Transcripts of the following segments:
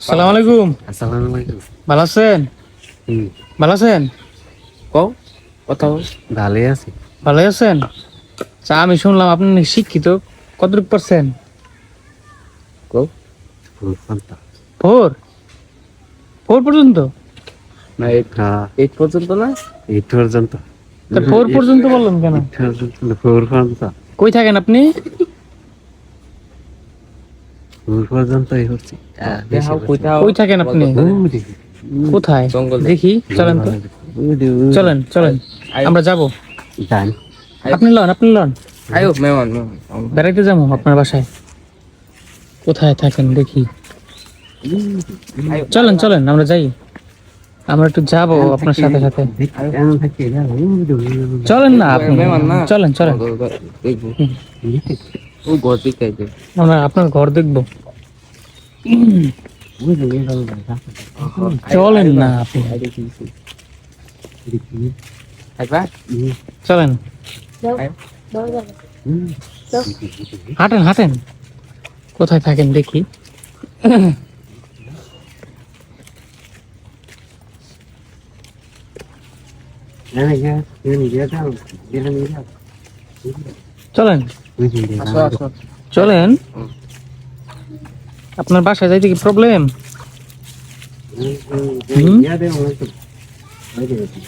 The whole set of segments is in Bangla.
আলাইকুম। আসসালামু আলাইকুম। ভালো আছেন? হুম। ভালো আছেন? কও কথা বল। ভালোই আছি। ভালো আছেন? আচ্ছা আমি শুনলাম আপনি নাকি শিক্ষিত। কতটুকু পারছেন কও ফুল ফান্তা ফোর? ফোর পর্যন্ত? না এইট। এইট পর্যন্ত না? এইট পর্যন্ত। তা ফোর পর্যন্ত বললেন কেন? পর্যন্ত। কই থাকেন আপনি? ফোর পর্যন্তই হচ্ছে কই থাকেন আপনি? কোথায়? দেখি। চলেন তো। চলেন চলেন। আমরা যাব। জান আপনি লন আপনি লন। আয়ো মেহমান মেহমান। বেড়াইতে যাব আপনার বাসায়। কোথায় থাকেন দেখি। চলেন চলেন আমরা যাই। আমরা একটু যাব আপনার সাথে সাথে। চলেন না আপনি। চলেন চলেন। দেখব। ও ঘর দিকে আইবে আমরা আপনার ঘর দেখব। চলেন না আপনি। চলেন। হাঁটেন হাঁটেন। কোথায় থাকেন দেখি। চলেন আসো আসো চলেন। চলেন। আপনার বাসায় যাইতে কি প্রবলেম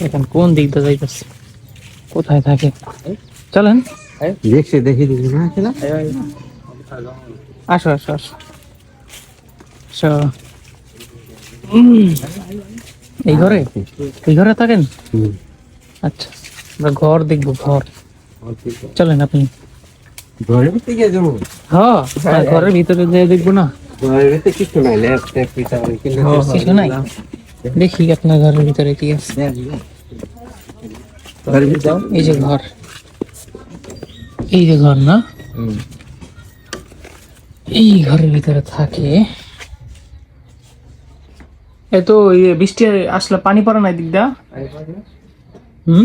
এখন কোন দিক দিয়ে যাইতেছে? কোথায় থাকে? চলেন। দেখছে দেখি দেখি না খেলা আয়ো আয়ো আসো আসো আসো। আসো। এই ঘরে? এই ঘরে থাকেন? আচ্ছা আমরা ঘর দেখব ঘর। চলেন আপনি। ঘরের ভিতরে গিয়ে যাব। হ্যাঁ ঘরের ভিতরে যেয়ে দেখব না। ঘরের ভিতরে কিছু নাই ল্যাপটপ পিতা কিছু নাই দেখি আপনার ঘরের ভিতরে কি আছে। ঘরের ভিতরে। এই যে ঘর। এই যে ঘর না? এই ঘরের ভিতরে থাকে। এ তো ইয়ে বৃষ্টি আসলে পানি পড়ে না দিকটা হুম?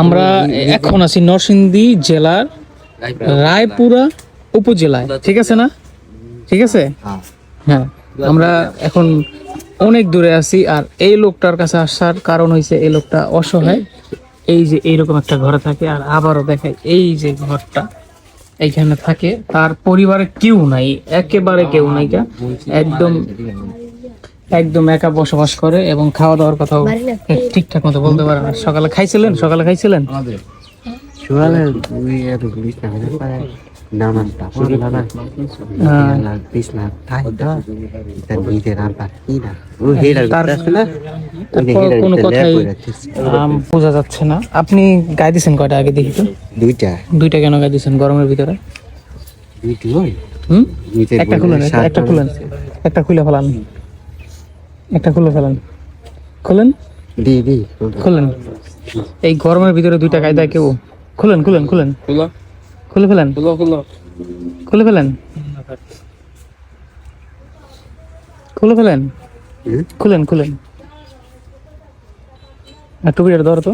আমরা এখন আছি নরসিংদী জেলার রায়পুরা। উপজেলায়। ঠিক আছে না? ঠিক আছে? হ্যাঁ। হ্যাঁ আমরা এখন অনেক দূরে আছি আর এই লোকটার কাছে আসার কারণ হয়েছে এই লোকটা অসহায়। এই যে এইরকম একটা ঘরে থাকে আর আবারও দেখায় এই যে ঘরটা এইখানে থাকে। তার পরিবারে কেউ নাই একেবারে কেউ নাই একদম একদম একা বসবাস করে এবং খাওয়া দাওয়ার কথাও ঠিকঠাক মতো বলতে পারে না। সকালে খাইছিলেন? সকালে খাইছিলেন? কোনো- কথাই বোঝা যাচ্ছে না। আপনি গায়ে দিছেন কয়টা আগে দেখি তো? দুইটা। দুইটা কেন গায়ে দিছেন গরমের ভিতরে? একটা খুলেন একটা- একটা খুলেন। একটা খুলে ফেলান। একটা খুলে ফেলেন। খুলেন? দি দি। খুলেন। এই গরমের ভিতরে দুইটা কায়দা কেউ খুলেন খুলেন খুলেন। খুলে। ফেলেন? খুলো ফেলেন? খুলে ফেলেন? খুলেন খুলেন। আর টুপিটা ধরো তো।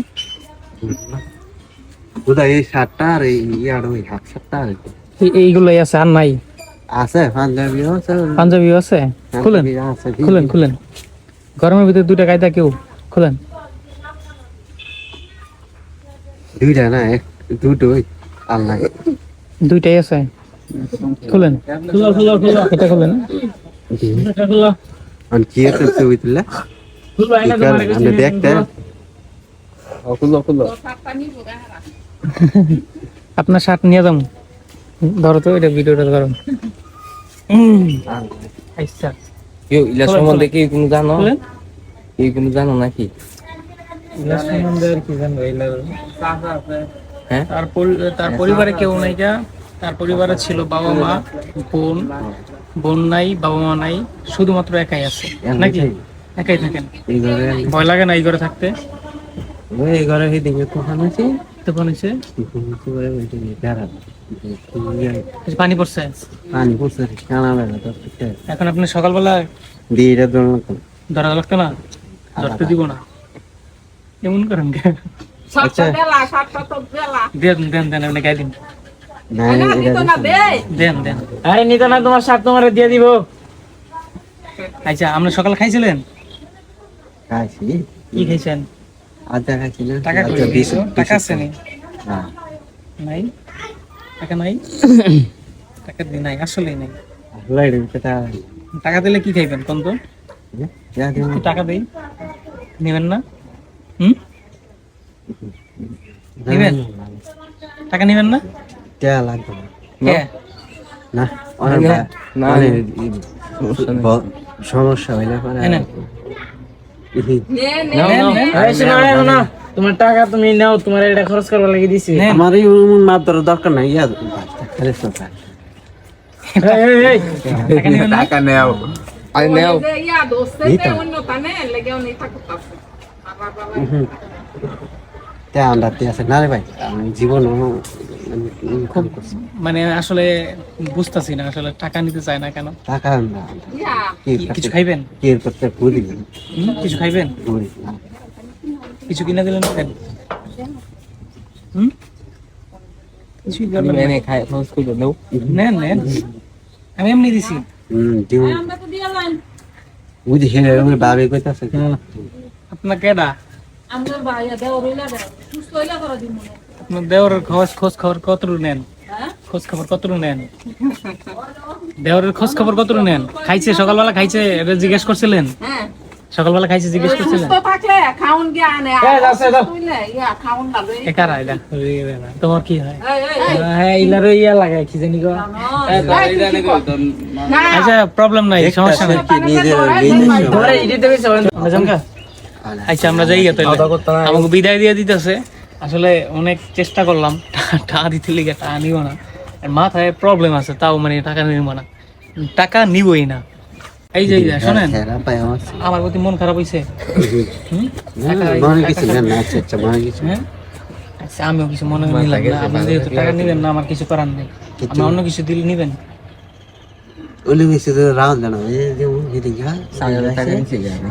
কোথায় এই শার্টটা আর এই ইয়ার ওই হাফ শার্টটা আর? এইগুলাই আছে আর নাই? আছে পাঞ্জাবি আছে। পাঞ্জাবিও আছে? খুলেন। খুলেন খুলেন। গরমের ভিতরে দুইটা কায়দা কেউ খুলেন। দুইটা না এক দুটোই আল্লাহ দুইটাই আছে। খুলেন। এটা খুলেন। আর কি আছে ছবি তুললে? আমি দেখতে ও, খুলো খুলো। আপনার শার্ট নিয়ে যাম ধরো তো এটা ভিডিওটা ধরো আচ্ছা। কেউ ইলা খোলো, সম্বন্ধে কি কোনো জানো? কি কোনো জানো নাকি? হ্যাঁ? তার তার পরিবারে কেউ নাই যা। তার পরিবারে ছিল বাবা মা বোন। বোন নাই বাবা মা নাই শুধুমাত্র একাই আছে। নাকি? একাই থাকেন। ভয় লাগে না এই ঘরে থাকতে? ওই এই ঘরে দিকে তুফান আছে তখন দিকে বেড়াবো পানি পড়ছে। পানি পড়ছে কানা বেড়া তো এখন আপনি সকালবেলা দিয়ে এটা ধরা লাগতো না? ধরতে দিব না। এমন করেন কে? আচ্ছা। দেন দেন দেন আপনি গাই দিন। দেন দেন। আরে নিতে না তোমার শাক তোমার দিয়ে দিব। আচ্ছা আপনি সকালে খাইছিলেন? খাইছি। কি খাইছেন? না টাকা আচ্ছা, টাকা আছে নি হ্যাঁ নাই টাকা নাই টাকা দি নাই আসলেই নাই টাকা দিলে কি খাইবেন কোন তো টাকা দেই নেবেন না হুম নিবেন? টাকা নেবেন না যা লাগবে না। না অনেক না, সমস্যা হইলে পরে তোমার টাকা তুমি নাও তোমার এটা খরচ করবার লাগিয়ে দিছি। আমার এই মাত্র দরকার নাই ইয়া খালি সোফা এই, এই, এই। টাকা নেবেন না? টাকা নেও। আরে নেও। তে। আন্দাতে আছে। না রে ভাই জীবন খুব মানে আসলে বুঝতাছি না আসলে টাকা নিতে চায় না কেন? টাকা না কিছু খাইবেন? কিছু খাইবেন? কিছু কিনা দিলেন হুম? নেন নেন। আমি এমনি দিছি। বুঝি বাবে কইতাছে। আপনার কেডা? আপনার দেওরের খোঁজ খোঁজ খবর কতটুকু নেন? খোঁজ খবর কতটুকু নেন? দেওরের খোঁজ খবর কতটুকু নেন? খাইছে সকালবেলা খাইছে এটা জিজ্ঞেস করছিলেন? সকালবেলা খাইছে জিজ্ঞেস করছিলেন? তোমার কি হয়? হ্যাঁ ইলারও ইয়া লাগায় কি জানি গো আচ্ছা প্রবলেম নাই সমস্যা নাই। আমরা আচ্ছা। আমরা যাই আমাকে বিদায় দিয়ে দিতেছে। আসলে অনেক চেষ্টা করলাম টাকা দিতে লিগে টাকা নিব না। মাথায় প্রবলেম আছে তাও মানে টাকা নিব না। টাকা নিবই না। এই যে শোনেন আমার আমার প্রতি মন খারাপ হইছে। হুম? কিছু না না আচ্ছা মনে হ্যাঁ আচ্ছা আমিও কিছু মনে না আপনি যেহেতু টাকা নিবেন না আমার কিছু করার নেই। আমি অন্য কিছু দিলে নিবেন।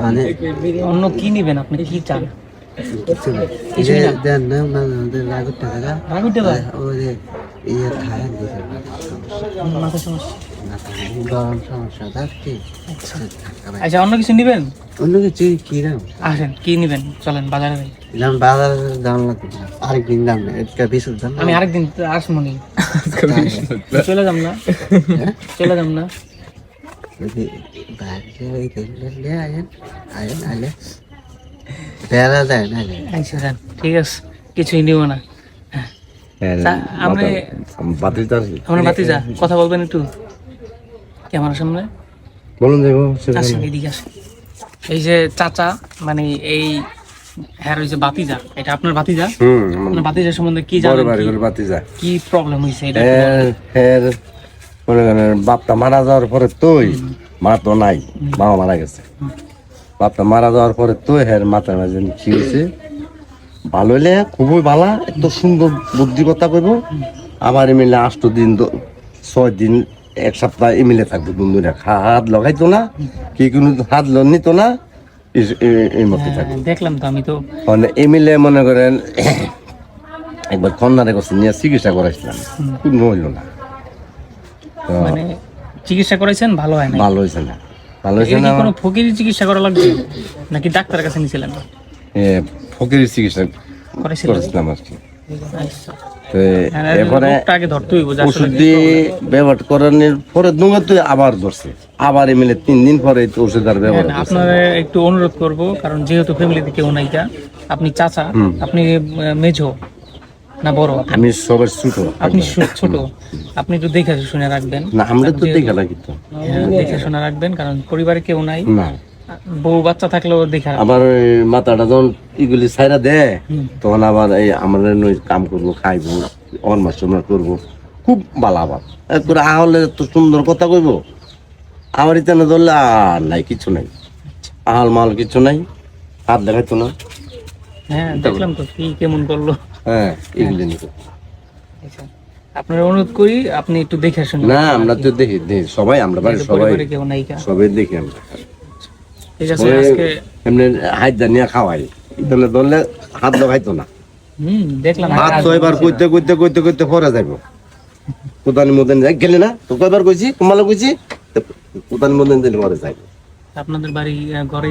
মানে অন্য কি নিবেন? আপনি কি চান? দেন না টাকা রাগুর যে ইয়ে খায় মাথা সমস্যা গরম সমস্যা আচ্ছা অন্য কিছু নিবেন অন্য কিছু কি আসেন কি নিবেন চলেন বাজারে যাই দাম বাজার দাম লাগবে আরেকদিন দাম না এটা দাম আমি আরেকদিন আসব নি চলে যাম না চলে যাম না বেড়া যায় না আচ্ছা যান ঠিক আছে কিছুই নিব না। তা- আপনি আপনার বাতিজা কথা বলবেন একটু। ক্যামেরার সামনে। বলুন দেখো আসেন এদিকে আসেন। এই যে চাচা মানে এই হ্যাঁ ওই যে বাতিজা এটা আপনার বাতিজা? হুম আপনার বাতিজা সম্বন্ধে কি জানেন? কি- বাতি যায় কি প্রবলেম হয়েছে এটা এর বাপটা মারা যাওয়ার পরে তুই মা তো নাই মাও মারা গেছে। বাপটা মারা যাওয়ার পরে তো হের মাথার মাঝে কি হয়েছে? ভালো হইলে খুবই ভালো এত সুন্দর বুদ্ধিমত্তা করব আবার এমিলে আষ্ট দিন ছয় দিন এক সপ্তাহ এমিলে থাকব। বন্ধুরা হাত লাগাইতো না কি কোনো হাত ল- নিত না হ্যাঁ, দেখলাম তো আমি তো। মানে মনে করেন একবার কন্যারে কাছে নিয়ে চিকিৎসা করাইছিলাম। খুব হইল না। মানে চিকিৎসা করেছেন ভালো হয় না ভালো হয়েছে না। ভালো হয়েছে না? কোনো ফকিরি চিকিৎসা করা লাগবে? নাকি ডাক্তারের কাছে নিয়েছিলেন? এ, চিকিৎসা করেছিলাম আর কি। আচ্ছা। হ্যাঁ, এরপরে রোগটা আগে ধরতে হইব যে আসলে ওষুধ দিয়ে ব্যবহার করানোর পরে দুঙ্গা তুই আবার ধরছে। আবার এমিলে তিন দিন পরে ওষুধ আর ব্যবহার করছে আপনার একটু অনুরোধ করব কারণ যেহেতু ফ্যামিলিতে কেউ নাই আপনি চাচা আপনি মেজো না বড়? আমি সবার ছোট। আপনি ছোট। আপনি একটু দেখে শুনে রাখবেন। না আমরা তো দেখা লাগি তো। হ্যাঁ, দেখে শুনে রাখবেন কারণ পরিবারে কেউ নাই। না। বউ বাচ্চা থাকলেও দেখা আবার মাথাটা যখন ইগুলি ছাইরা দেয় তখন আবার এই আমাদের নই কাম করব খাইবো অনমাস টনমাস করব। খুব ভালো আবার। একবার আহলে তো সুন্দর কথা কইবো। আমার ইতানে ধরলে আর নাই কিছু নাই। আহাল মাল কিছু নাই। হাত দেখাইতো না। হ্যাঁ দেখলাম তো কি কেমন করল। হ্যাঁ এগুলি নিয়ে। আচ্ছা। আপনার অনুরোধ করি আপনি একটু দেখে আসুন। না আমরা তো দেখি দেখি। সবাই আমরা বাড়ির সবাই পরিবারে কেউ নাই কা? সবাই দেখি আমরা। ঠিক আছে আজকে এমনি হাত দানিয়া খাওয়াই ধরলে হাত লাগাইতো না। হুম দেখলাম হাত তো এবার কইতে কইতে কইতে কইতে পরে যাইব। কোদানি মদন যাই গেলে না? তো কয়বার কইছি? তোমালে কইছি? কোদানি মদন দিলে পরে যাইব আপনাদের বাড়ি ঘরে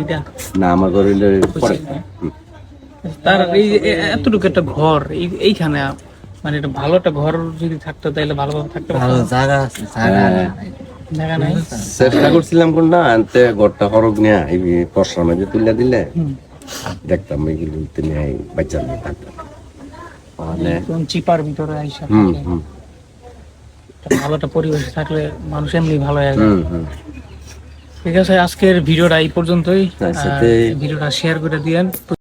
না আমার ঘরে পরে। তার এই যে এতটুকু একটা ঘর এইখানে মানে একটা ভালো একটা ঘর যদি থাকতো তাহলে ভালোভাবে থাকতে ভালো জায়গা আছে জায়গা নাই। চেষ্টা করছিলাম কোনটা আনতে ঘরটা হরক নিয়ে এই পশার মাঝে তুলে দিলে। দেখতাম এইগুলো নিয়ে বাচ্চা নিয়ে থাকতাম। একদম চিপার ভিতরে আইসা হুম হুম। ভালো একটা পরিবেশ থাকলে মানুষ এমনি ভালো হয়ে যায়। ঠিক আছে আজকের ভিডিওটা এই পর্যন্তই। ভিডিওটা শেয়ার করে দিয়েন।